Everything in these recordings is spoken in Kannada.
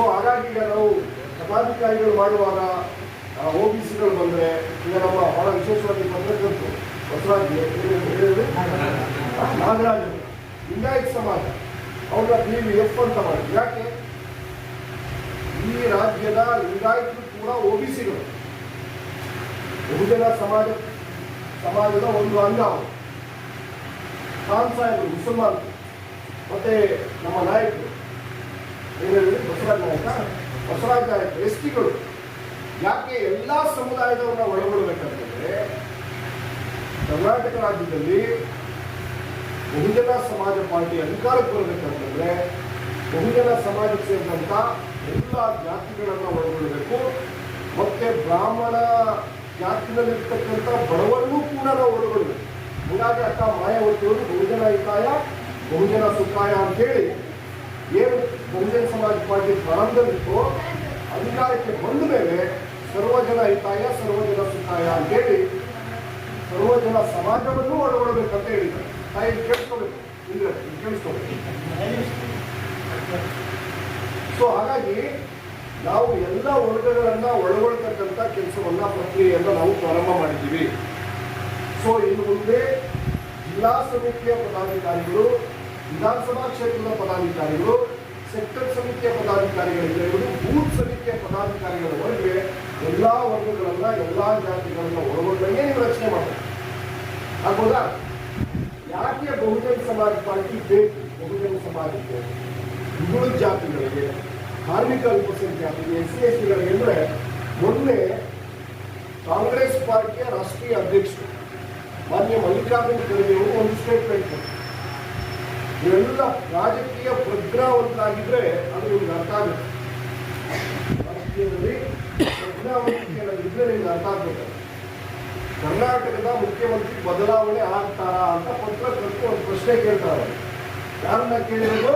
ಸೊ ಹಾಗಾಗಿ ಈಗ ನಾವು ಪದಾಧಿಕಾರಿಗಳು ಮಾಡುವಾಗ ಒ ಬಿ ಸಿಗಳು ಬಂದರೆ ಈಗ ನಮ್ಮ ಬಹಳ ವಿಶೇಷವಾಗಿ ಬಂದದ್ದು ಹೊಸದಾಗಿ ನಾಗರಾಜ ಲಿಂಗಾಯತ್ ಸಮಾಜ ಅವರ ಬಿ ವಿ ಎಫ್ ಅಂತ ಮಾಡಿ. ಯಾಕೆ? ಈ ರಾಜ್ಯದ ಲಿಂಗಾಯತರು ಕೂಡ ಒ ಬಿ ಸಿಗಳು. ಬಹುಜನ ಸಮಾಜ, ಸಮಾಜದ ಒಂದು ಅಂಗ ಖಾನ್ ಸಾಹೇಬರು ಮತ್ತೆ ನಮ್ಮ ನಾಯಕರು. ಏನೇಳಿ ಬಸವರಾಜ ನಾಯಕ ಬಸವರಾಜ ನಾಯಕ ಎಸ್ ಟಿಗಳು ಯಾಕೆ ಎಲ್ಲ ಸಮುದಾಯದವರನ್ನ ಒಳಗೊಳ್ಬೇಕಂತಂದ್ರೆ, ಕರ್ನಾಟಕ ರಾಜ್ಯದಲ್ಲಿ ಬಹುಜನ ಸಮಾಜ ಪಾರ್ಟಿ ಅಧಿಕಾರಕ್ಕೆ ಬರಬೇಕಂತಂದ್ರೆ, ಬಹುಜನ ಸಮಾಜಕ್ಕೆ ಸೇರಿದಂಥ ಎಲ್ಲ ಜಾತಿಗಳನ್ನ ಒಳಗೊಳ್ಳಬೇಕು ಮತ್ತೆ ಬ್ರಾಹ್ಮಣ ಜಾತಿನಲ್ಲಿರ್ತಕ್ಕಂಥ ಬಡವರನ್ನೂ ಕೂಡ ನಾವು ಒಳಗೊಳ್ಳಬೇಕು ಹಾಗಾಗಿ ಅಕ್ಕ ಮಾಯಾವತಿಯವರು ಬಹುಜನ ಹಿತಾಯ, ಬಹುಜನ ಸುಖಾಯ ಅಂತೇಳಿ ಪಾರ್ಟಿ ಪ್ರಾರಂಭದಲ್ಲಿತ್ತು ಅಧಿಕಾರಕ್ಕೆ ಬಂದ ಮೇಲೆ ಸರ್ವಜನ ಹಿತಾಯ, ಸರ್ವಜನ ಸುಖಾಯ ಅಂತೇಳಿ ಸರ್ವಜನ ಸಮಾಜವನ್ನು ಒಳಗೊಳ್ಳಬೇಕಂತ ಹೇಳಿದ್ದಾರೆ. ತಾಯಿ ಕೇಳಿಸ್ಕೊಬೇಕು ಇಂದ್ರೆ ಕೇಳಿಸ್ಕೊಬೇಕು ಸೊ ಹಾಗಾಗಿ ನಾವು ಎಲ್ಲ ವರ್ಗಗಳನ್ನ ಒಳಗೊಳ್ತಕ್ಕಂಥ ಕೆಲಸವನ್ನು, ಪ್ರಕ್ರಿಯೆಯನ್ನು ನಾವು ಪ್ರಾರಂಭ ಮಾಡಿದ್ದೀವಿ. ಸೊ ಇನ್ನು ಮುಂದೆ ಜಿಲ್ಲಾ ಸಮಿತಿಯ ಪದಾಧಿಕಾರಿಗಳು, ವಿಧಾನಸಭಾ ಕ್ಷೇತ್ರದ ಪದಾಧಿಕಾರಿಗಳು ಸೆಕ್ಟರ್ ಸಮಿತಿಯ ಪದಾಧಿಕಾರಿಗಳಿಂದ ಹಿಡಿದು ಬೂತ್ ಸಮಿತಿಯ ಪದಾಧಿಕಾರಿಗಳವರೆಗೆ ಎಲ್ಲಾ ವರ್ಗಗಳನ್ನ, ಎಲ್ಲಾ ಜಾತಿಗಳನ್ನ ಒಳಗೊಂಡಂಗೆ ನೀವು ರಚನೆ ಮಾಡಬೇಕು. ಆಗ್ಬೋದಾ? ಯಾಕೆ ಬಹುಜನ ಸಮಾಜ ಪಾರ್ಟಿ ಬೇಕು? ಬಹುಜನ ಸಮಾಜಕ್ಕೆ ಹಿಂದುಳಿದ ಜಾತಿಗಳಿಗೆ, ಕಾರ್ಮಿಕ ಅಲ್ಪಸಂಖ್ಯಾತಿಗೆ ಎಸ್ ಸಿ ಎಸ್ ಟಿಗಳಿಗೆ ಅಂದ್ರೆ ಮೊನ್ನೆ ಕಾಂಗ್ರೆಸ್ ಪಾರ್ಟಿಯ ರಾಷ್ಟ್ರೀಯ ಅಧ್ಯಕ್ಷರು, ಮಾನ್ಯ ಮಲ್ಲಿಕಾರ್ಜುನ ಖರ್ಗೆ ಒಂದು ಸ್ಟೇಟ್ಮೆಂಟ್ ಕೊಟ್ಟರು. ಇವೆಲ್ಲ ರಾಜಕೀಯ ಪ್ರಜ್ಞಾವಂತರಾಗಿದ್ರೆ ಅದು ನಿಮ್ಗೆ ಅರ್ಥ ಆಗುತ್ತೆ. ರಾಜಕೀಯದಲ್ಲಿ ಪ್ರಜ್ಞಾವಂತಿಕೆ ನಿಮ್ಗೆ ಅರ್ಥ ಆಗ್ಬೇಕು. ಕರ್ನಾಟಕದ ಮುಖ್ಯಮಂತ್ರಿ ಬದಲಾವಣೆ ಆಗ್ತಾರಾ ಅಂತ ಪತ್ರ ಕೊಟ್ಟು ಒಂದು ಪ್ರಶ್ನೆ ಕೇಳ್ತಾರೆ. ಯಾರನ್ನ ಕೇಳಿರೋದು?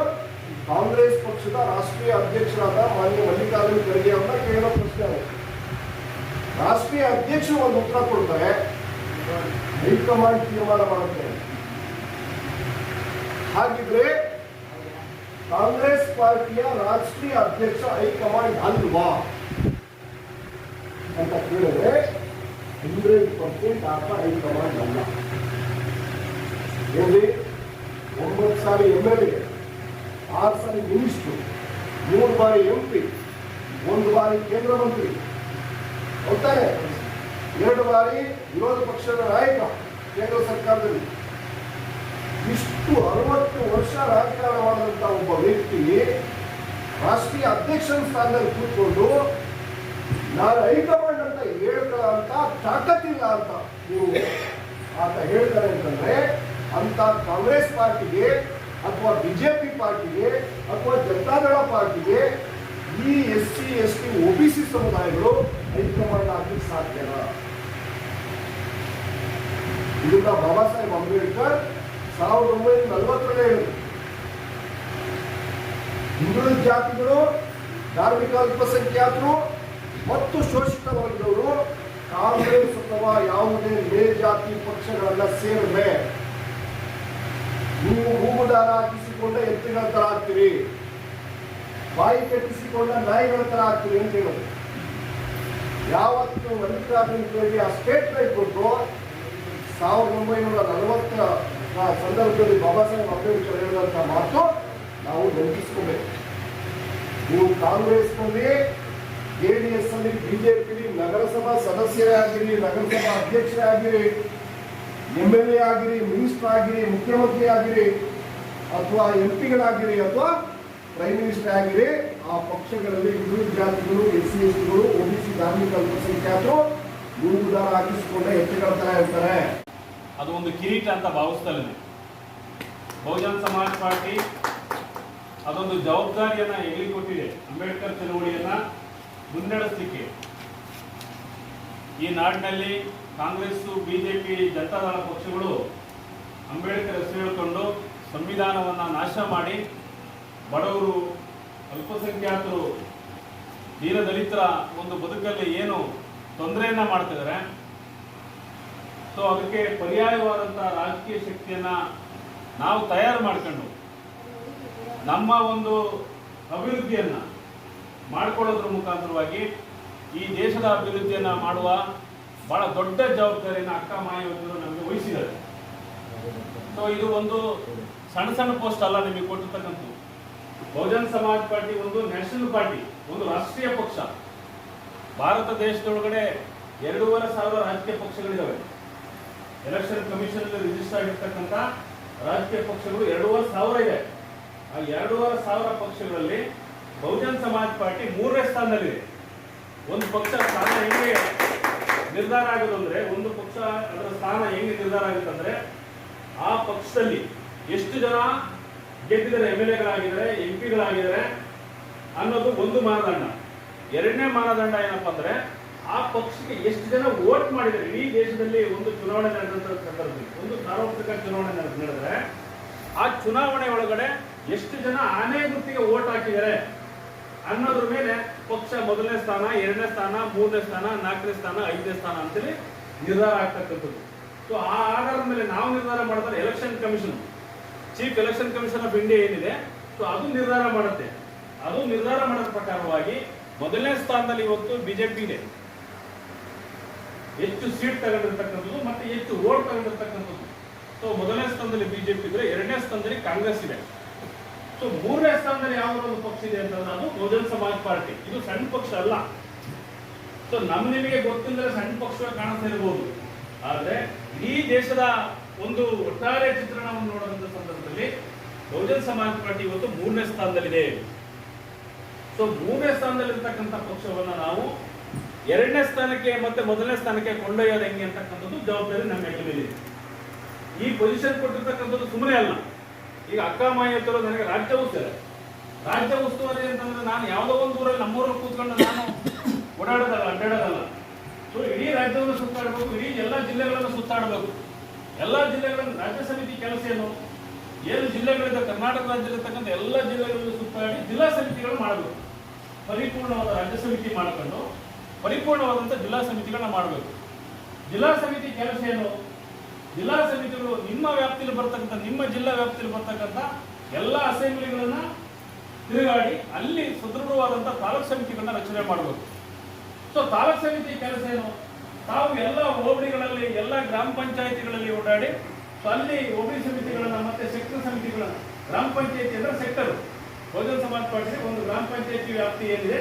ಕಾಂಗ್ರೆಸ್ ಪಕ್ಷದ ರಾಷ್ಟ್ರೀಯ ಅಧ್ಯಕ್ಷರಾದ ಮಾನ್ಯ ಮಲ್ಲಿಕಾರ್ಜುನ ಖರ್ಗೆ ಅವ್ರನ್ನ ಕೇಳೋ ಪ್ರಶ್ನೆ ರಾಷ್ಟ್ರೀಯ ಅಧ್ಯಕ್ಷರು ಒಂದು ಉತ್ತರ ಕೊಡ್ತಾರೆ. ಹೈಕಮಾಂಡ್ ತೀರ್ಮಾನ ಮಾಡುತ್ತೆ. ಹಾಗಿದ್ರೆ ಕಾಂಗ್ರೆಸ್ ಪಾರ್ಟಿಯ ರಾಷ್ಟ್ರೀಯ ಅಧ್ಯಕ್ಷ ಹೈಕಮಾಂಡ್ ಅಲ್ವಾ? ಅಂತ ಕೇಳಿದ್ರೆ ಹಂಡ್ರೆಡ್ ಪರ್ಸೆಂಟ್ ಆತ ಹೈಕಮಾಂಡ್ ಅಲ್ಲ. ಎಲ್ಲಿ ಒಂಬತ್ತು ಸಾರಿ ಎಂ ಎಲ್ ಎ, ಆರು ಸಾರಿ ಮಿನಿಸ್ಟ್ರು, ಮೂರು ಬಾರಿ ಎಂ ಪಿ, ಒಂದು ಬಾರಿ ಕೇಂದ್ರ ಮಂತ್ರಿ. ಹೋಗ್ತಾರೆ ಎರಡು ಬಾರಿ ವಿರೋಧ ಪಕ್ಷದ ನಾಯಕ ಕೇಂದ್ರ ಸರ್ಕಾರದಲ್ಲಿ. ಇಷ್ಟು ಅರವತ್ತು ವರ್ಷ ರಾಜಕಾರಣ ಮಾಡಿದಂಥ ಒಬ್ಬ ವ್ಯಕ್ತಿ ರಾಷ್ಟ್ರೀಯ ಅಧ್ಯಕ್ಷರ ಸ್ಥಾನದಲ್ಲಿ ಕೂತ್ಕೊಂಡು, ನಾನು ಹೈಕಮಾಂಡ್ ಅಂತ ಹೇಳ್ತಾ ಅಂತ ತಾಕತ್ತಿಲ್ಲ ಅಂತ ನೀವು ಆತ ಹೇಳ್ತಾರೆ ಅಂತಂದ್ರೆ, ಅಂತ ಕಾಂಗ್ರೆಸ್ ಪಾರ್ಟಿಗೆ ಅಥವಾ ಬಿಜೆಪಿ ಪಾರ್ಟಿಗೆ ಅಥವಾ ಜನತಾದಳ ಪಾರ್ಟಿಗೆ ಈ S C, S T, O B C ಸಮುದಾಯಗಳು ಹೈಕಮಾಂಡ್ ಆಗ್ಲಿಕ್ಕೆ ಸಾಧ್ಯನಾ ಇದನ್ನ ಬಾಬಾ ಸಾಹೇಬ್ ಅಂಬೇಡ್ಕರ್ ಸಾವಿರದ ಒಂಬೈನೂರ ನಲವತ್ತರಲ್ಲೇ ಹಿಂದುಳಿದ ಜಾತಿಗಳು ಧಾರ್ಮಿಕ ಅಲ್ಪಸಂಖ್ಯಾತರು ಮತ್ತು ಶೋಷಿತ ವರ್ಗದವರು ಕಾಂಗ್ರೆಸ್ ಅಥವಾ ಯಾವುದೇ ಮೇಲ್ಜಾತಿ ಪಕ್ಷಗಳನ್ನ ಸೇರಿದ್ರೆ ನೀವು ಹೂಗುದಾರ ಹಾಕಿಸಿಕೊಂಡ ಎತ್ತುಗಳ ತರ ಆಗ್ತೀರಿ. ಬಾಯಿ ಕಟ್ಟಿಸಿಕೊಂಡ ನಾಯಿಗಳ ತರ ಆಗ್ತೀರಿ ಅಂತ ಹೇಳೋದು. ಯಾವತ್ತು ಮಲ್ಲಿಕಾರ್ಜುನ ಖರ್ಗೆ ಆ ಸ್ಟೇಟ್ಮೆಂಟ್ ಕೊಟ್ಟು ಸಾವಿರದ ಒಂಬೈನೂರ ನಲವತ್ತರ ಆ ಸಂದರ್ಭದಲ್ಲಿ ಬಾಬಾ ಸಾಹೇಬ್ ಅಂಬೇಡ್ಕರ್ ಹೇಳಿದಂಥ ಮಾತು ನಾವು ನೆನಪಿಸ್ಕೋಬೇಕು. ನೀವು ಕಾಂಗ್ರೆಸ್ನಲ್ಲಿ, ಜೆ ಡಿ ಎಸ್ ಅಲ್ಲಿ ಬಿಜೆಪಿ ನಗರಸಭಾ ಸದಸ್ಯರೇ ಆಗಿರಿ, ನಗರಸಭಾ ಅಧ್ಯಕ್ಷರೇ ಆಗಿರಿ ಎಂ ಎಲ್ ಎ ಆಗಿರಿ, ಮಿನಿಸ್ಟರ್ ಆಗಿರಿ, ಮುಖ್ಯಮಂತ್ರಿ ಆಗಿರಿ, ಅಥವಾ ಎಂ ಪಿಗಳಾಗಿರಿ, ಅಥವಾ ಪ್ರೈಮ್ ಮಿನಿಸ್ಟರ್ ಆಗಿರಿ, ಆ ಪಕ್ಷಗಳಲ್ಲಿ ಹಿಂದೂ ಜಾತಿಗಳು, ಎಸ್ ಸಿ ಎಸ್ ಟಿಗಳು ಒಬಿಸಿ ಧಾರ್ಮಿಕ ಅಲ್ಪಸಂಖ್ಯಾತರು ಗುರುದಾರ ಹಾಕಿಸಿಕೊಂಡೇ ಎತ್ತಿಕೊಳ್ತಾ ತರ ಇರ್ತಾರೆ ಅದು ಒಂದು ಕಿರೀಟ ಅಂತ ಭಾವಿಸ್ತಲ್ಲ ಬಹುಜನ ಸಮಾಜ ಪಾರ್ಟಿ ಅದೊಂದು ಜವಾಬ್ದಾರಿಯನ್ನ ಎಲ್ಲಿ ಕೊಟ್ಟಿದೆ? ಅಂಬೇಡ್ಕರ್ ಚಳವಳಿಯನ್ನ ಮುನ್ನಡೆಸಲಿಕ್ಕೆ. ಈ ನಾಡಿನಲ್ಲಿ ಕಾಂಗ್ರೆಸ್ ಬಿಜೆಪಿ, ಜನತಾದಳ ಪಕ್ಷಗಳು ಅಂಬೇಡ್ಕರ್ ಹೆಸರು ಹೇಳಿಕೊಂಡು ಸಂವಿಧಾನವನ್ನ ನಾಶ ಮಾಡಿ ಬಡವರು, ಅಲ್ಪಸಂಖ್ಯಾತರು, ದೀನದಲಿತರ ಒಂದು ಬದುಕಲ್ಲಿ ಏನು ತೊಂದರೆಯನ್ನ ಮಾಡ್ತಿದ್ದಾರೆ ಸೊ ಅದಕ್ಕೆ ಪರ್ಯಾಯವಾದಂಥ ರಾಜಕೀಯ ಶಕ್ತಿಯನ್ನ ನಾವು ತಯಾರು ಮಾಡ್ಕೊಂಡು ನಮ್ಮ ಒಂದು ಅಭಿವೃದ್ಧಿಯನ್ನ ಮಾಡಿಕೊಳ್ಳೋದ್ರ ಮುಖಾಂತರವಾಗಿ ಈ ದೇಶದ ಅಭಿವೃದ್ಧಿಯನ್ನ ಮಾಡುವ ಬಹಳ ದೊಡ್ಡ ಜವಾಬ್ದಾರಿಯನ್ನು ಅಕ್ಕ ಮಾಯವರು ನಮಗೆ ವಹಿಸಿದ್ದಾರೆ. ಸೊ ಇದು ಒಂದು ಸಣ್ಣ ಸಣ್ಣ ಪೋಸ್ಟ್ ಅಲ್ಲ ನಿಮಗೆ ಕೊಟ್ಟಿರ್ತಕ್ಕಂಥದ್ದು. ಬಹುಜನ್ ಸಮಾಜ್ ಪಾರ್ಟಿ ಒಂದು ನ್ಯಾಷನಲ್ ಪಾರ್ಟಿ, ಒಂದು ರಾಷ್ಟ್ರೀಯ ಪಕ್ಷ. ಭಾರತ ದೇಶದೊಳಗಡೆ ಎರಡೂವರೆ ಸಾವಿರ ರಾಜಕೀಯ ಪಕ್ಷಗಳಿದಾವೆ. ಎಲೆಕ್ಷನ್ ಕಮಿಷನ್ ರಿಜಿಸ್ಟರ್ ಆಗಿರ್ತಕ್ಕಂಥ ರಾಜಕೀಯ ಪಕ್ಷಗಳು ಎರಡೂವರೆ ಸಾವಿರ ಇದೆ. ಆ ಎರಡೂವರೆ ಸಾವಿರ ಪಕ್ಷಗಳಲ್ಲಿ ಬಹುಜನ್ ಸಮಾಜ್ ಪಾರ್ಟಿ ಮೂರನೇ ಸ್ಥಾನದಲ್ಲಿದೆ. ಒಂದು ಪಕ್ಷ ಸ್ಥಾನ ಹೆಂಗೆ ನಿರ್ಧಾರ ಆಗೋದು ಅಂದ್ರೆ, ಒಂದು ಪಕ್ಷ ಅದರ ಸ್ಥಾನ ಹೆಂಗೆ ನಿರ್ಧಾರ ಆಗುತ್ತೆ ಅಂದ್ರೆ, ಆ ಪಕ್ಷದಲ್ಲಿ ಎಷ್ಟು ಜನ ಗೆದ್ದಿದ್ದಾರೆ ಎಂ ಎಲ್ ಎಗಳಾಗಿದ್ದಾರೆ, ಎಂ ಪಿಗಳಾಗಿದ್ದಾರೆ ಅನ್ನೋದು ಒಂದು ಮಾನದಂಡ. ಎರಡನೇ ಮಾನದಂಡ ಏನಪ್ಪಾ ಅಂದ್ರೆ ಆ ಪಕ್ಷಕ್ಕೆ ಎಷ್ಟು ಜನ ವೋಟ್ ಮಾಡಿದ್ದಾರೆ? ಇಡೀ ದೇಶದಲ್ಲಿ ಒಂದು ಚುನಾವಣೆ ನಡೆದಂತ ಸಂದರ್ಭದಲ್ಲಿ ಒಂದು ಸಾರ್ವತ್ರಿಕ ಚುನಾವಣೆ ನಡೆದ- ನಡೆದ್ರೆ ಆ ಚುನಾವಣೆ ಒಳಗಡೆ ಎಷ್ಟು ಜನ ಆನೆ ಗುತ್ತಿಗೆ ವೋಟ್ ಹಾಕಿದ್ದಾರೆ ಅನ್ನೋದ್ರ ಮೇಲೆ ಪಕ್ಷ ಮೊದಲನೇ ಸ್ಥಾನ, ಎರಡನೇ ಸ್ಥಾನ, ಮೂರನೇ ಸ್ಥಾನ, ನಾಲ್ಕನೇ ಸ್ಥಾನ, ಐದನೇ ಸ್ಥಾನ ಅಂತೇಳಿ ನಿರ್ಧಾರ ಆಗ್ತಕ್ಕಂಥದ್ದು. ಸೊ ಆ ಆಧಾರದ ಮೇಲೆ ನಾವು ನಿರ್ಧಾರ ಮಾಡಿದ್ರೆ election commission chief election commission of India ಏನಿದೆ ಸೊ ಅದು ನಿರ್ಧಾರ ಮಾಡುತ್ತೆ. ಅದು ನಿರ್ಧಾರ ಮಾಡೋದ್ರ ಪ್ರಕಾರವಾಗಿ ಮೊದಲನೇ ಸ್ಥಾನದಲ್ಲಿ ಇವತ್ತು ಬಿಜೆಪಿ ಇದೆ. ಹೆಚ್ಚು ಸೀಟ್ ತಗೊಂಡಿರ್ತಕ್ಕಂಥದ್ದು ಮತ್ತೆ ಹೆಚ್ಚು ಓಟ್ ತಗೊಂಡಿರ್ತಕ್ಕಂಥದ್ದು. ಸೊ ಮೊದಲನೇ ಸ್ಥಾನದಲ್ಲಿ ಬಿಜೆಪಿ ಇದ್ರೆ ಎರಡನೇ ಸ್ಥಾನದಲ್ಲಿ ಕಾಂಗ್ರೆಸ್ ಇದೆ. ಸೊ ಮೂರನೇ ಸ್ಥಾನದಲ್ಲಿ ಯಾವ ಒಂದು ಪಕ್ಷ ಇದೆ ಅಂತಂದ್ರೆ ಅದು ಬಹುಜನ ಸಮಾಜ್ ಪಾರ್ಟಿ. ಇದು ಸಣ್ಣ ಪಕ್ಷ ಅಲ್ಲ. ಸೊ ನಮ್ ನಿಮಗೆ ಗೊತ್ತಿಲ್ಲದ್ರೆ ಸಣ್ಣ ಪಕ್ಷ ಕಾಣಿಸ್ತಾ ಇರಬಹುದು ಆದ್ರೆ ಇಡೀ ದೇಶದ ಒಂದು ಒಟ್ಟಾರೆ ಚಿತ್ರಣವನ್ನು ನೋಡುವಂತ ಸಂದರ್ಭದಲ್ಲಿ ಬಹುಜನ್ ಸಮಾಜ್ ಪಾರ್ಟಿ ಇವತ್ತು ಮೂರನೇ ಸ್ಥಾನದಲ್ಲಿದೆ. ಸೊ ಮೂರನೇ ಸ್ಥಾನದಲ್ಲಿರ್ತಕ್ಕಂಥ ಪಕ್ಷವನ್ನ ನಾವು ಎರಡನೇ ಸ್ಥಾನಕ್ಕೆ ಮತ್ತೆ ಮೊದಲನೇ ಸ್ಥಾನಕ್ಕೆ ಕೊಂಡೊಯ್ಯೋದು ಹೆಂಗೆ ಅಂತಕ್ಕಂಥದ್ದು ಜವಾಬ್ದಾರಿ ನಮ್ಮ ಮೇಲೆ. ಈ ಪೊಸಿಷನ್ ಕೊಟ್ಟಿರ್ತಕ್ಕಂಥದ್ದು ಸುಮ್ಮನೆ ಅಲ್ಲ. ಈಗ ಅಕ್ಕ ಮಾಯಿಯವರು ನನಗೆ ರಾಜ್ಯ ಉಸ್ತುವಾರಿ. ರಾಜ್ಯ ಉಸ್ತುವಾರಿ ಅಂತಂದ್ರೆ ನಾನು ಯಾವುದೋ ಒಂದು ಊರಲ್ಲಿ ನಮ್ಮೂರಲ್ಲಿ ಕೂತ್ಕೊಂಡು ನಾನು ಓಡಾಡೋದಲ್ಲ, ಅಡ್ಡಾಡೋದಲ್ಲ. ಸೊ ಇಡೀ ರಾಜ್ಯವನ್ನು ಸುತ್ತಾಡಬೇಕು, ಇಡೀ ಎಲ್ಲ ಜಿಲ್ಲೆಗಳನ್ನು ಸುತ್ತಾಡಬೇಕು. ಎಲ್ಲ ಜಿಲ್ಲೆಗಳನ್ನು ರಾಜ್ಯ ಸಮಿತಿ ಕೆಲಸ ಏನು? ಏನು ಜಿಲ್ಲೆಗಳಿಂದ ಕರ್ನಾಟಕ ರಾಜ್ಯದಲ್ಲಿರ್ತಕ್ಕಂಥ ಎಲ್ಲ ಜಿಲ್ಲೆಗಳನ್ನು ಸುತ್ತಾಡಿ ಜಿಲ್ಲಾ ಸಮಿತಿಗಳು ಮಾಡಬೇಕು. ಪರಿಪೂರ್ಣವಾದ ರಾಜ್ಯ ಸಮಿತಿ ಮಾಡ್ಕೊಂಡು ಪರಿಪೂರ್ಣವಾದಂಥ ಜಿಲ್ಲಾ ಸಮಿತಿಗಳನ್ನ ಮಾಡಬೇಕು. ಜಿಲ್ಲಾ ಸಮಿತಿ ಕೆಲಸ ಏನು? ಜಿಲ್ಲಾ ಸಮಿತಿಗಳು ನಿಮ್ಮ ವ್ಯಾಪ್ತಿಯಲ್ಲಿ ಬರ್ತಕ್ಕಂಥ, ನಿಮ್ಮ ಜಿಲ್ಲಾ ವ್ಯಾಪ್ತಿಯಲ್ಲಿ ಬರ್ತಕ್ಕಂಥ ಎಲ್ಲ ಅಸೆಂಬ್ಲಿಗಳನ್ನ ತಿರುಗಾಡಿ ಅಲ್ಲಿ ಸುದೃಢವಾದಂಥ ತಾಲೂಕು ಸಮಿತಿಗಳನ್ನ ರಚನೆ ಮಾಡಬೇಕು. ಸೊ ತಾಲೂಕು ಸಮಿತಿ ಕೆಲಸ ಏನು? ತಾವು ಎಲ್ಲ ಹೋಬಳಿಗಳಲ್ಲಿ, ಎಲ್ಲ ಗ್ರಾಮ ಪಂಚಾಯತಿಗಳಲ್ಲಿ ಓಡಾಡಿ ಸೊ ಅಲ್ಲಿ ಹೋಬಳಿ ಸಮಿತಿಗಳನ್ನ ಮತ್ತೆ ಸೆಕ್ಟರ್ ಸಮಿತಿಗಳನ್ನ, ಗ್ರಾಮ ಪಂಚಾಯತಿ ಅಂದ್ರೆ ಸೆಕ್ಟರ್ ಬಹುಜನ ಸಮಾಜ ಪಾರ್ಟಿ ಒಂದು ಗ್ರಾಮ ಪಂಚಾಯತಿ ವ್ಯಾಪ್ತಿ ಏನಿದೆ,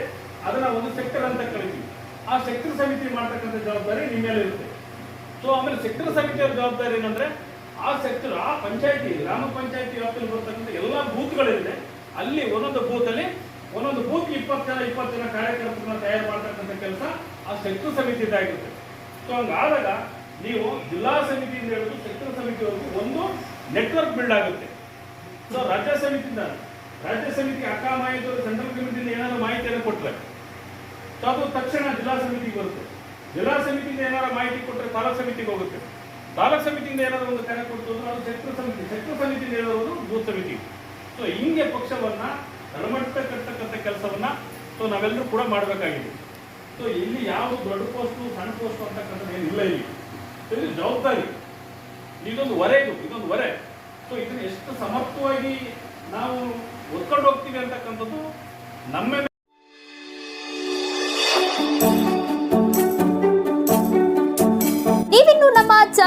ಅದನ್ನ ಒಂದು ಸೆಕ್ಟರ್ ಅಂತ ಕರಿತೀವಿ. ಆ ಸೆಕ್ಟರ್ ಸಮಿತಿ ಮಾಡ್ತಕ್ಕಂಥ ಜವಾಬ್ದಾರಿ ನಿಮ್ಮ ಮೇಲೆ ಇರುತ್ತೆ. ಸೊ ಆಮೇಲೆ ಸೆಕ್ಟರ್ ಸಮಿತಿಯ ಜವಾಬ್ದಾರಿ ಏನಂದ್ರೆ, ಆ ಸೆಕ್ಟರ್ ಆ ಪಂಚಾಯತಿ, ಗ್ರಾಮ ಪಂಚಾಯತಿ ವ್ಯಾಪ್ತಿಯಲ್ಲಿ ಬರ್ತಕ್ಕಂಥ ಎಲ್ಲ ಬೂತ್ಗಳಿದೆ. ಅಲ್ಲಿ ಒಂದೊಂದು ಬೂತಲ್ಲಿ ಒಂದೊಂದು ಬೂತ್ ಇಪ್ಪತ್ತು ಜನ ಇಪ್ಪತ್ತು ಜನ ಕಾರ್ಯಕರ್ತರನ್ನ ತಯಾರು ಮಾಡ್ತಕ್ಕಂಥ ಕೆಲಸ ಆ ಸೆಕ್ಟರ್ ಸಮಿತಿದಾಗಿರುತ್ತೆ ಸೊ ಹಂಗಾದಾಗ ನೀವು ಜಿಲ್ಲಾ ಸಮಿತಿಯಿಂದ ಹೇಳಿದ್ರು ಸೆಕ್ಟರ್ ಸಮಿತಿವರೆಗೂ ಒಂದು ನೆಟ್ವರ್ಕ್ ಬಿಲ್ಡ್ ಆಗುತ್ತೆ. ಸೊ ರಾಜ್ಯ ಸಮಿತಿಯಿಂದ ರಾಜ್ಯ ಸಮಿತಿ ಅಕ್ಕ ಮಾಹಿತಿ ಸೆಂಟ್ರಲ್ ಕಮಿಟಿಯಿಂದ ಏನಾದರೂ ಮಾಹಿತಿಯನ್ನು ಕೊಟ್ಟರೆ ಅದು ತಕ್ಷಣ ಜಿಲ್ಲಾ ಸಮಿತಿಗೆ ಬರುತ್ತೆ. ಜಿಲ್ಲಾ ಸಮಿತಿಯಿಂದ ಏನಾದ್ರು ಮಾಹಿತಿ ಕೊಟ್ಟರೆ ತಾಲೂಕ್ ಸಮಿತಿಗೆ ಹೋಗುತ್ತೆ. ತಾಲೂಕ್ ಸಮಿತಿಯಿಂದ ಏನಾದ್ರು ಒಂದು ಕರೆ ಕೊಡ್ತು ಅದು ಸೆಕ್ಟರ್ ಸಮಿತಿ. ಸೆಕ್ಟರ್ ಸಮಿತಿಯಿಂದ ಒಂದು ಬೂತ್ ಸಮಿತಿ. ಸೊ ಹಿಂಗೆ ಪಕ್ಷವನ್ನ ತಳಮಟ್ಟ ಕಟ್ಟತಕ್ಕಂಥ ಕೆಲಸವನ್ನ ಸೊ ನಾವೆಲ್ಲರೂ ಕೂಡ ಮಾಡಬೇಕಾಗಿದೆ. ಸೊ ಇಲ್ಲಿ ಯಾವ ದೊಡ್ಡ ಪೋಸ್ಟು ಸಣ್ಣ ಪೋಸ್ಟ್ ಅಂತಕ್ಕಂಥದ್ದು ಏನಿಲ್ಲ ಇಲ್ಲಿ ಸೊ ಇದು ಜವಾಬ್ದಾರಿ. ಇದೊಂದು ವರೆ ಇದು, ಇದೊಂದು ವರೆ ಸೊ ಇದನ್ನ ಎಷ್ಟು ಸಮರ್ಥವಾಗಿ ನಾವು ಒತ್ಕೊಂಡು ಹೋಗ್ತೀವಿ ಅಂತಕ್ಕಂಥದ್ದು ನಮ್ಮ